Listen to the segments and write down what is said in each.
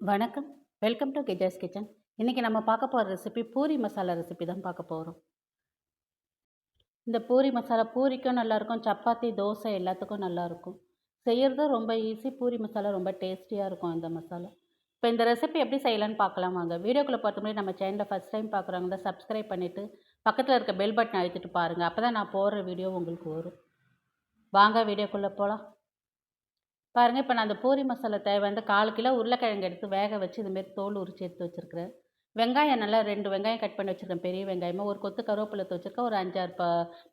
வணக்கம். Welcome to கிஜாஸ் kitchen இன்றைக்கி நம்ம பார்க்க போகிற ரெசிபி பூரி மசாலா ரெசிபி தான் பார்க்க போகிறோம் இந்த பூரி மசாலா பூரிக்கும் நல்லாயிருக்கும் சப்பாத்தி தோசை எல்லாத்துக்கும் நல்லாயிருக்கும் செய்கிறது ரொம்ப ஈஸி பூரி மசாலா ரொம்ப டேஸ்டியாக இருக்கும் இந்த மசாலா. இப்போ இந்த ரெசிபி எப்படி செய்யலான்னு பார்க்கலாம் வாங்க. வீடியோக்குள்ளே பார்த்த முன்னாடி நம்ம சேனலை ஃபஸ்ட் டைம் பார்க்குறவங்க தான் சப்ஸ்கிரைப் பண்ணிவிட்டு பக்கத்தில் இருக்க பெல் பட்டன் அழுத்திட்டு பாருங்கள் அப்போ தான் நான் போடுற வீடியோ உங்களுக்கு வரும். வாங்க வீடியோக்குள்ளே போகலாம் பாருங்கள் இப்போ நான் அந்த பூரி மசாலா தேவை வந்து கால் கிலோ உருளைக்கிழங்கு எடுத்து வேக வச்சு இதுமாரி தோல் உரிச்சு எடுத்து வச்சுருக்கிறேன். வெங்காயம் நல்லா ரெண்டு வெங்காயம் கட் பண்ணி வச்சுருக்கேன் பெரிய வெங்காயமாக ஒரு கொத்து கருவேப்பிலை எடுத்து வச்சுருக்கேன் ஒரு அஞ்சாறு ப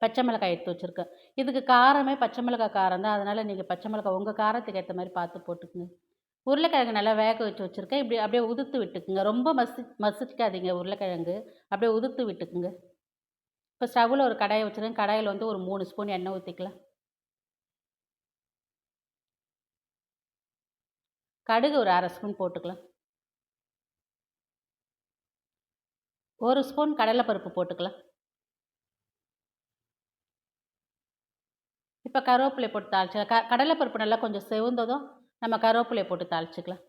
பச்சை மிளகாய் எடுத்து வச்சுருக்கேன். இதுக்கு காரமே பச்சை மிளகாய் காரம் தான். அதனால் நீங்கள் பச்சை மிளகாய் உங்கள் காரத்துக்கு ஏற்ற மாதிரி பார்த்து போட்டுக்குங்க. உருளைக்கிழங்கு நல்லா வேக வச்சு வச்சுருக்கேன். இப்படி அப்படியே உதுத்து விட்டுக்குங்க. ரொம்ப மசி மசிக்காதீங்க உருளைக்கிழங்கு. அப்படியே உதுத்து விட்டுக்குங்க. இப்போ ஸ்டவ்வில் ஒரு கடாயை வச்சுருக்கேன். கடாயில் வந்து ஒரு மூணு ஸ்பூன் எண்ணெய் ஊற்றிக்கலாம் கடுகு ஒரு அரை ஸ்பூன் போட்டுக்கலாம். ஒரு ஸ்பூன் கடலைப்பருப்பு போட்டுக்கலாம். இப்போ கருவேப்பிலை போட்டு தாளிச்சு க கடலைப்பருப்பு நல்லா கொஞ்சம் செவந்ததும் நம்ம கருவேப்பிலையை போட்டு தாளிச்சிக்கலாம்.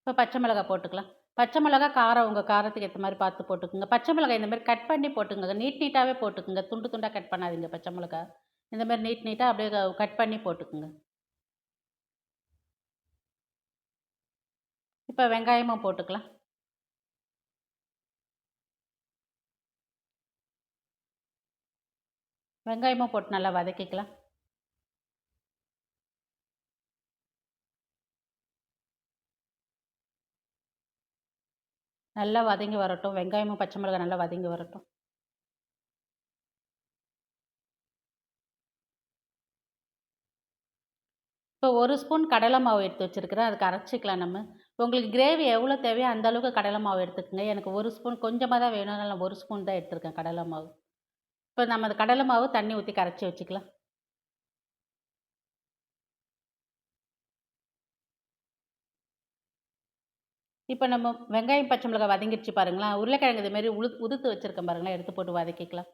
இப்போ பச்சை மிளகாய் போட்டுக்கலாம். பச்சை மிளகாய் காரம் உங்கள் காரத்துக்கு ஏற்ற மாதிரி பார்த்து போட்டுக்குங்க. பச்சை மிளகாய் இந்த மாதிரி கட் பண்ணி போட்டுக்கோங்க. நீட் நீட்டாகவே போட்டுக்குங்க. துண்டு துண்டாக கட் பண்ணாதீங்க பச்சை மிளகாய். இந்த மாதிரி நீட் நீட்டாக அப்படியே கட் பண்ணி போட்டுக்குங்க. இப்போ வெங்காயமும் போட்டுக்கலாம். வெங்காயமும் போட்டு நல்லா வதக்கிக்கலாம். நல்லா வதங்கி வரட்டும். வெங்காயமும் பச்சை மிளகாய் நல்லா வதங்கி வரட்டும். இப்போ ஒரு ஸ்பூன் கடலை மாவு எடுத்து வச்சுருக்கிறேன். அதுக்கு அரைச்சிக்கலாம் நம்ம. உங்களுக்கு கிரேவி எவ்வளோ தேவையோ அந்தளவுக்கு கடலை மாவு எடுத்துக்கோங்க. எனக்கு ஒரு ஸ்பூன் கொஞ்சமாக தான் வேணும்னால நான் ஒரு ஸ்பூன் தான் எடுத்திருக்கேன் கடலை மாவு. இப்போ நம்ம அந்த கடலை மாவு தண்ணி ஊற்றி கரைச்சி வச்சுக்கலாம். இப்போ நம்ம வெங்காயம் பச்சை மிளகாய் வதங்கிடுச்சு பாருங்களேன். உருளைக்கிழங்கு இதுமாரி உழு உதுத்து வச்சுருக்கேன் பாருங்களேன். எடுத்து போட்டு வதக்கிக்கலாம்.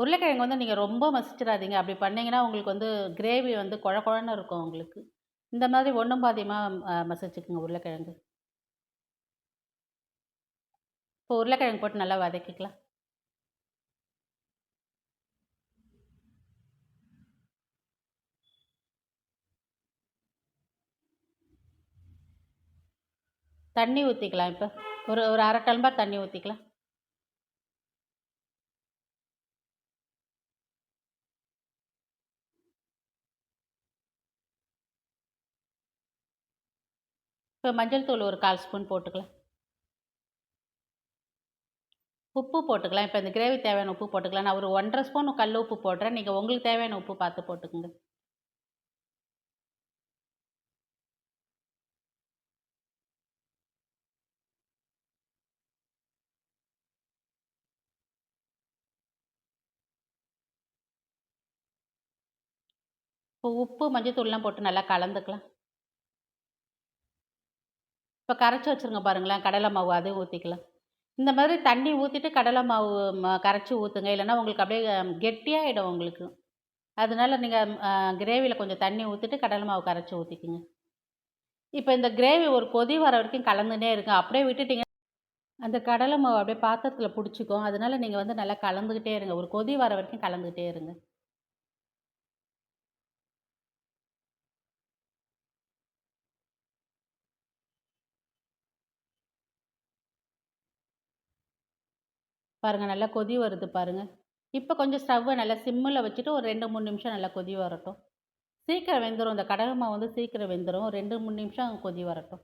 உருளைக்கிழங்கு வந்து நீங்கள் ரொம்ப மசிச்சிடாதீங்க. அப்படி பண்ணிங்கன்னா உங்களுக்கு வந்து கிரேவி வந்து குழ குழன்னு இருக்கும் உங்களுக்கு. இந்த மாதிரி ஒன்றும் பாதியமாக மசிச்சுக்குங்க உருளைக்கிழங்கு. இப்போ உருளைக்கிழங்கு போட்டு நல்லா வதக்கிக்கலாம். தண்ணி ஊற்றிக்கலாம் இப்போ. ஒரு ஒரு அரை டம்ளர் தண்ணி ஊற்றிக்கலாம் இப்போ மஞ்சள் தூள் ஒரு கால் ஸ்பூன் போட்டுக்கலாம். உப்பு போட்டுக்கலாம். இப்போ இந்த கிரேவி தேவையான உப்பு போட்டுக்கலாம். நான் ஒரு ஒன்றரை ஸ்பூன் கல் உப்பு போடுறேன். நீங்கள் உங்களுக்கு தேவையான உப்பு பார்த்து போட்டுக்கோங்க. இப்போ உப்பு மஞ்சள் தூள்லாம் போட்டு நல்லா கலந்துக்கலாம். இப்போ கரைச்சி வச்சுருங்க பாருங்களேன் கடலை மாவு அதையும் ஊற்றிக்கலாம் இந்த மாதிரி தண்ணி ஊற்றிட்டு கடலை மாவு கரைச்சி ஊற்றுங்க இல்லைன்னா உங்களுக்கு அப்படியே கெட்டியாகிடும் உங்களுக்கு. அதனால நீங்கள் கிரேவியில் கொஞ்சம் தண்ணி ஊற்றிட்டு கடலை மாவு கரைச்சி ஊற்றிக்கிங்க இப்போ இந்த கிரேவி ஒரு கொதி வர வரைக்கும் கலந்துனே இருங்க. அப்படியே விட்டுட்டிங்க அந்த கடலை மாவு அப்படியே பாத்திரத்தில் பிடிச்சிக்கும். அதனால நீங்கள் வந்து நல்லா கலந்துக்கிட்டே இருங்க. ஒரு கொதி வர வரைக்கும் கலந்துக்கிட்டே இருங்க. பாருங்கள் நல்லா கொதி வருது பாருங்கள் இப்போ கொஞ்சம் ஸ்டவ்வை நல்லா சிம்மில் வச்சுட்டு ஒரு ரெண்டு மூணு நிமிஷம் நல்லா கொதி வரட்டும். சீக்கிரம் வெந்துடும் இந்த கடலை மாவு வந்து சீக்கிரம் வெந்துடும் ரெண்டு மூணு நிமிஷம் கொதி வரட்டும்.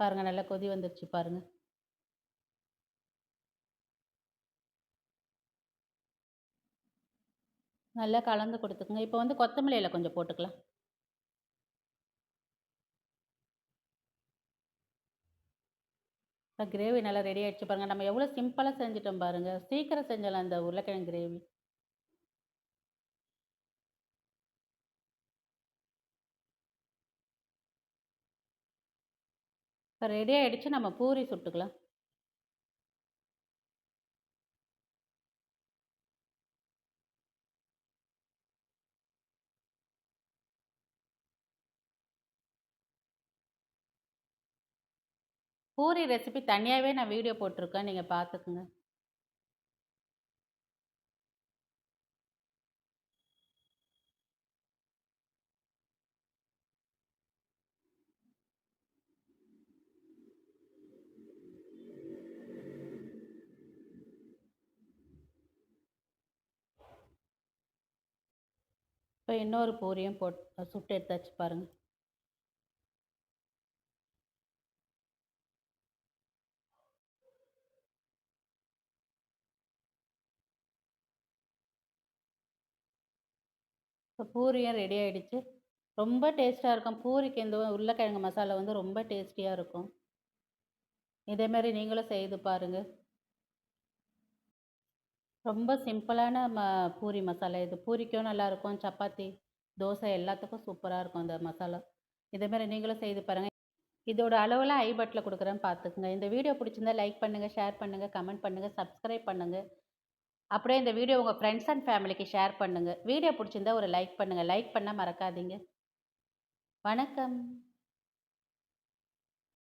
பாருங்கள் நல்லா கொதி வந்துருச்சு பாருங்கள் நல்லா கலந்து கொடுத்துக்குங்க. இப்போ வந்து கொத்தமல்லியில் கொஞ்சம் போட்டுக்கலாம். இப்போ கிரேவி நல்லா ரெடி ஆகிடுச்சு பாருங்கள் நம்ம எவ்வளோ சிம்பிளாக செஞ்சிட்டோம் பாருங்கள் சீக்கிரம் செஞ்சலாம் இந்த உருளைக்கிழங்கு கிரேவி இப்போ ரெடி ஆகிடுச்சு நம்ம பூரி சுட்டுக்கலாம். பூரி ரெசிபி தனியாகவே நான் வீடியோ போட்டிருக்கேன். நீங்கள் பார்த்துக்குங்க. இப்போ இன்னொரு பூரியும் போட் சுட்டு எடுத்தாச்சு பாருங்கள் இப்போ பூரியும் ரெடி ஆகிடுச்சு ரொம்ப டேஸ்ட்டாக இருக்கும். பூரிக்கு இந்த உருளைக்கிழங்கு மசாலா வந்து ரொம்ப டேஸ்டியாக இருக்கும். இதேமாரி நீங்களும் செய்து பாருங்கள் ரொம்ப சிம்பிளான ம பூரி மசாலா இது. பூரிக்கும் நல்லாயிருக்கும் சப்பாத்தி தோசை எல்லாத்துக்கும் சூப்பராக இருக்கும் அந்த மசாலா. இதேமாரி நீங்களும் செய்து பாருங்கள் இதோட அளவெல்லாம் ஐ பட்டில் கொடுக்குறேன்னு பார்த்துக்குங்க. இந்த வீடியோ பிடிச்சிருந்தா லைக் பண்ணுங்கள் ஷேர் பண்ணுங்கள் கமெண்ட் பண்ணுங்கள் சப்ஸ்கிரைப் பண்ணுங்கள் அப்படியே இந்த வீடியோ உங்கள் ஃப்ரெண்ட்ஸ் அண்ட் ஃபேமிலிக்கு ஷேர் பண்ணுங்கள் வீடியோ பிடிச்சிருந்தா ஒரு லைக் பண்ணுங்கள் லைக் பண்ணால் மறக்காதீங்க. வணக்கம்.